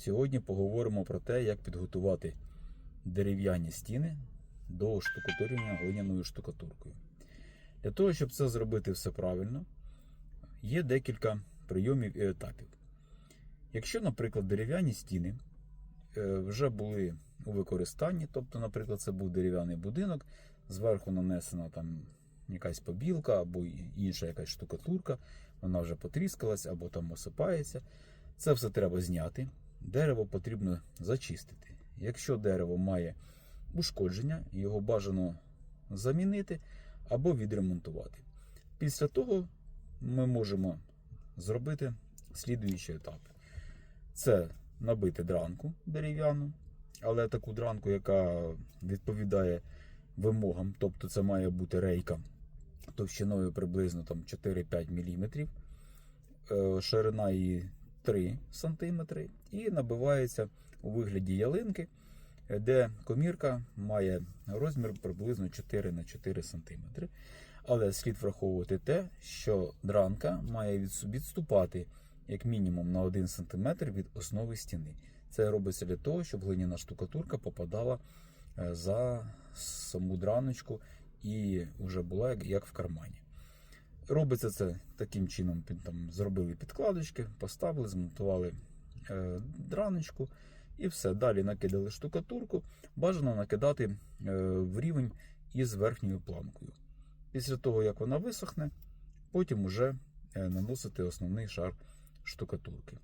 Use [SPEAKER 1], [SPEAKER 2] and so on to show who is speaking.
[SPEAKER 1] Сьогодні поговоримо про те, як підготувати дерев'яні стіни до штукатурення глиняною штукатуркою. Для того, щоб це зробити все правильно, є декілька прийомів і етапів. Якщо, наприклад, дерев'яні стіни е, вже були у використанні, тобто, наприклад, це був дерев'яний будинок, зверху нанесена там якась побілка або інша якась штукатурка, вона вже потріскалась або там осипається. Це все треба зняти. Дерево потрібно зачистити. Якщо дерево має ушкодження, його бажано замінити або відремонтувати. Після того ми можемо зробити слідуючі етапи. Це набити дранку дерев'яну, але таку дранку, яка відповідає вимогам, тобто це має бути рейка товщиною приблизно там 4-5 мм, е, ширина її 3 см, і набивається у вигляді ялинки, де комірка має розмір приблизно 4 на 4 см. Але слід враховувати те, що дранка має від- відступати як мінімум на 1 см від основи стіни. Це робиться для того, щоб глиняна штукатурка попадала е, за саму драночку і вже була як в кармані. Робиться це таким чином: там, зробили підкладочки, поставили, змонтували е, драночку і все. Далі накидали штукатурку. Бажано накидати е, в рівень із верхньою планкою. Після того, як вона висохне, потім уже е, наносити основний шар штукатурки.